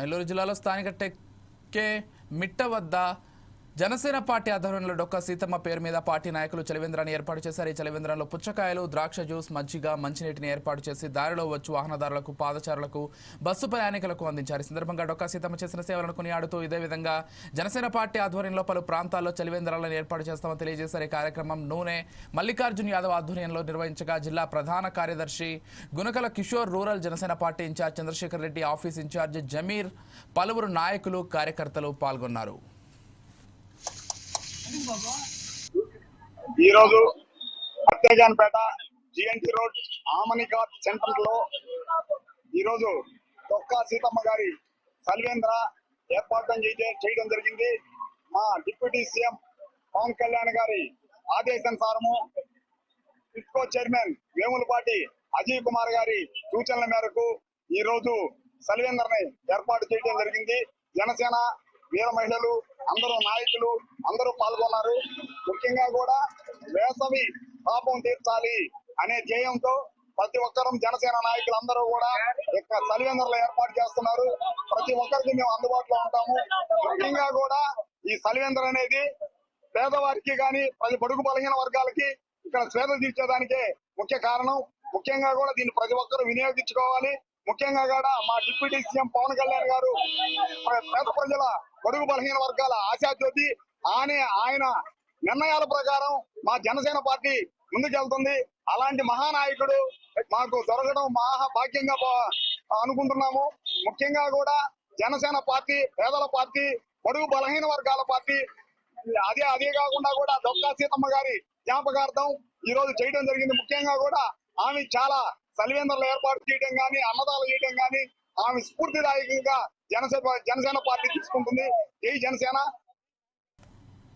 నెల్లూరు జిల్లాలో స్థానిక టెక్కే మిట్ట వద్ద జనసేన పార్టీ ఆధ్వర్యంలో డొక్క సీతమ్మ పేరు మీద పార్టీ నాయకులు చలివేంద్రాన్ని ఏర్పాటు చేశారు. ఈ చలివేంద్రంలో పుచ్చకాయలు ద్రాక్ష జ్యూస్ మజ్జిగ మంచినీటిని ఏర్పాటు చేసి దారిలో వచ్చు వాహనదారులకు పాదచారులకు బస్సు ప్రయాణికులకు అందించారు. ఈ సందర్భంగా డొక్క సీతమ్మ చేసిన సేవలను కొనియాడుతూ ఇదే విధంగా జనసేన పార్టీ ఆధ్వర్యంలో పలు ప్రాంతాల్లో చలివేంద్రాలను ఏర్పాటు చేస్తామని తెలియజేశారు. ఈ కార్యక్రమం నూనె మల్లికార్జున్ యాదవ్ ఆధ్వర్యంలో నిర్వహించగా జిల్లా ప్రధాన కార్యదర్శి Gunakala Kishore rural Janasena party incharge Chandrasekhar Reddy office incharge Jameer పలువురు నాయకులు కార్యకర్తలు పాల్గొన్నారు. ఈ రోజు అత్తేజాన్పేట జిఎన్టీ రోడ్ ఆమని ఘాట్ సెంటర్లో ఈ రోజు తొక్కా సీతమ్మ గారి సల్వేంద్ర ఏర్పాటు చేయడం జరిగింది. మా డిప్యూటీ సీఎం పవన్ కళ్యాణ్ గారి ఆదేశానుసారము ఇఫ్కో చైర్మన్ వేములపాటి అజయ్ కుమార్ గారి సూచనల మేరకు ఈ రోజు సల్వేందర్ని ఏర్పాటు చేయడం జరిగింది. జనసేన వీర మహిళలు అందరూ నాయకులు అందరూ పాల్గొన్నారు. ముఖ్యంగా కూడా వేసవి పాపం తీర్చాలి అనే ధ్యేయంతో ప్రతి ఒక్కరూ జనసేన నాయకులు అందరూ కూడా ఇక్కడ సలివేందర్లు ఏర్పాటు చేస్తున్నారు. ప్రతి ఒక్కరికి మేము అందుబాటులో ఉంటాము. ముఖ్యంగా కూడా ఈ సలివేందర్ అనేది పేదవారికి కానీ పది బడుగు బలహీన వర్గాలకి ఇక్కడ స్వేద తీర్చేదానికే ముఖ్య కారణం. ముఖ్యంగా కూడా దీన్ని ప్రతి ఒక్కరూ వినియోగించుకోవాలి. ముఖ్యంగా కూడా మా డిప్యూటీ సీఎం పవన్ కళ్యాణ్ గారు పేద ప్రజల బడుగు బలహీన వర్గాల ఆశాజ్యోతి ఆనే ఆయన నిర్ణయాల ప్రకారం మా జనసేన పార్టీ ముందుకెళ్తుంది. అలాంటి మహానాయకుడు మాకు దొరకడం మహా భాగ్యంగా అనుకుంటున్నాము. ముఖ్యంగా కూడా జనసేన పార్టీ పేదల పార్టీ బడుగు బలహీన వర్గాల పార్టీ అదే అదే కాకుండా కూడా దొక్కా సీతమ్మ గారి జ్ఞాపకార్థం ఈ రోజు చేయడం జరిగింది. ముఖ్యంగా కూడా ఆమె చాలా సలివేందర్లు ఏర్పాటు చేయడం కానీ అన్నదాలు చేయడం గాని ఆమె స్ఫూర్తిదాయకంగా జనసేన జనసేన పార్టీ తీసుకుంటుంది. జై జనసేన.